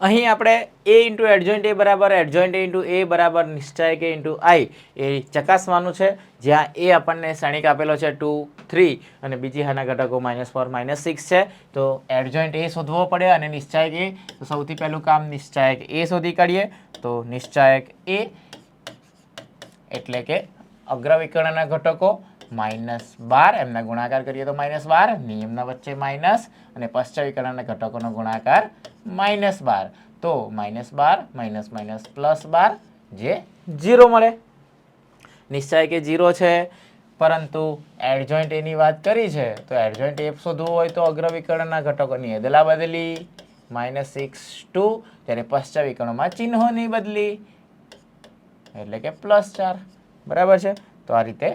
અહીં આપણે એ into adjoint એ બરાબર એડજોઇન્ટ એ ઇન્ટુ એ બરાબર, નિશ્ચયક એ ઇન્ટુ આઈ એ ચકાસવાનું છે. જ્યાં એ આપણને શ્રેણીક આપેલો છે ટુ થ્રી અને બીજી હાના ઘટકો માઇનસ ફોર માઇનસ સિક્સ છે. તો એડજોઇન્ટ એ શોધવો પડે અને નિશ્ચાયક એ સૌથી પહેલું કામ નિશ્ચાયક એ શોધી કાઢીએ. તો નિશ્ચાયક એ એટલે કે અગ્રવિકર્ણના ઘટકો માઇનસ બાર, એમના ગુણાકાર કરીએ તો માઇનસ બાર, નિયમના વચ્ચે માઇનસ અને પશ્ચવીકરણના ઘટકોનો ગુણાકાર માઇનસ બાર. તો માઇનસ બાર માઇનસ માઇનસ પ્લસ બાર, જે જીરો મળે. નિશ્ચય કે જીરો છે, પરંતુ એડજોઇન્ટ એની વાત કરી છે, તો એડજોઇન્ટ એ શોધવું હોય તો અગ્રવિકરણના ઘટકોની અદલા બદલી માઇનસ સિક્સ ટુ ત્યારે પશ્ચવિકરણમાં ચિહ્નોની બદલી, એટલે કે પ્લસ ચાર. બરાબર છે? તો આ રીતે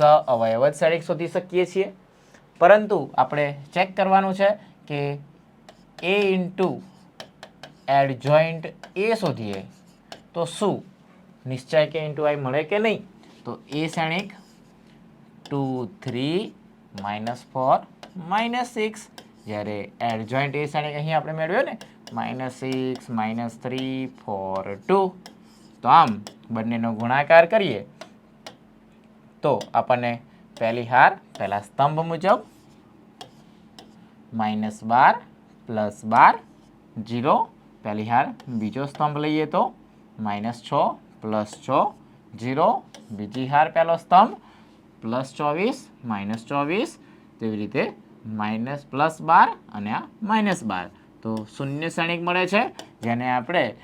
સ અવયવ જ શ્રેણિક શોધી શકીએ છીએ. પરંતુ આપણે ચેક કરવાનું છે કે એ ઇન્ટુ એડજોઇન્ટ એ શોધીએ, તો શું? નિશ્ચય કે ઇન્ટુ આઈ મળે કે નહીં? તો એ શ્રેણિક two three minus four minus six જ્યારે એડજોઇન્ટ એ શ્રેણિક અહીં આપણે મેળવ્યો ને minus six minus three four two તો આમ બંનેનો ગુણાકાર કરીએ. તો આપણને પહેલી હાર, પહેલા સ્તંભ મુજબ માઇનસ બાર પ્લસ બાર, જીરો. પહેલી હાર બીજો સ્તંભ લઈએ તો માઇનસ છ પ્લસ છ, જીરો. બીજી હાર પહેલો સ્તંભ પ્લસ ચોવીસ, માઇનસ ચોવીસ. તેવી રીતે માઇનસ પ્લસ બાર અને આ માઇનસ બાર. તો શૂન્ય શ્રેણિક મળે છે. જેને આપણે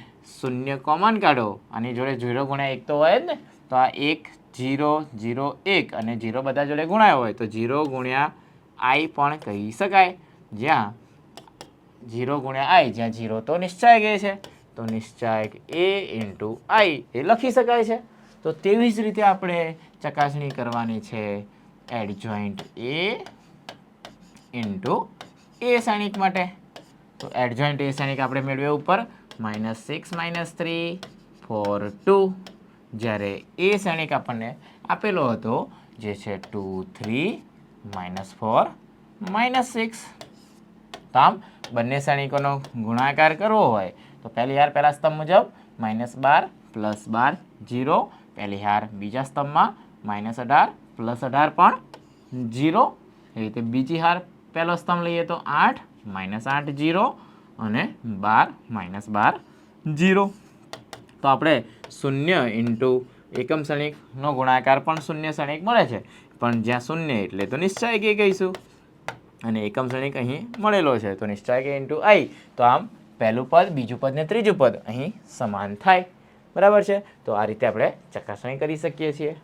શૂન્ય કોમન કાઢો. આની જોડે ઝીરો ગુણ્યા એક તો હોય જ ને. તો આ એક જીરો જીરો, એક અને જીરો બધા જોડે ગુણાયો હોય તો જીરો ગુણ્યા આઈ પણ કહી શકાય. જ્યાં જીરો ગુણ્યા આઈ, જ્યાં જીરો તો નિશ્ચય એ છે, તો નિશ્ચાયક એ ઇન્ટુ આઈ એ લખી શકાય છે. તો તેવી જ રીતે આપણે ચકાસણી કરવાની છે એડજોઇન્ટ એ ઇન્ટુ એ શ્રેણિક માટે. તો એડજોઇન્ટ એ શ્રેણિક આપણે મેળવ્યો ઉપર, minus six, minus three, four, two. જ્યારે એ શ્રેણિક આપણને આપેલો હતો, જે છે two three minus four minus six. તો આમ બંને શ્રેણિકોનો ગુણાકાર કરવો હોય, તો પહેલી હાર પહેલા સ્તંભ મુજબ માઇનસ બાર પ્લસ બાર જીરો પહેલી હાર બીજા સ્તંભમાં માઇનસ અઢાર પ્લસ અઢાર પણ જીરો એ રીતે બીજી હાર પહેલો સ્તંભ લઈએ તો આઠ માઇનસ આઠ જીરો અને બાર માઇનસ બાર જીરો તો આપણે શૂન્ય ઇન્ટુ એકમ શ્રેણિકનો ગુણાકાર પણ શૂન્ય શ્રેણિક મળે છે. પણ જ્યાં શૂન્ય એટલે તો નિશ્ચય કે કહીશું. અને એકમ શ્રેણિક અહીં મળેલો છે, તો નિશ્ચય કે ઇન્ટુ આઈ. તો આમ પહેલું પદ, બીજું પદ ને ત્રીજું પદ અહીં સમાન થાય. બરાબર છે? તો આ રીતે આપણે ચકાસણી કરી શકીએ છીએ.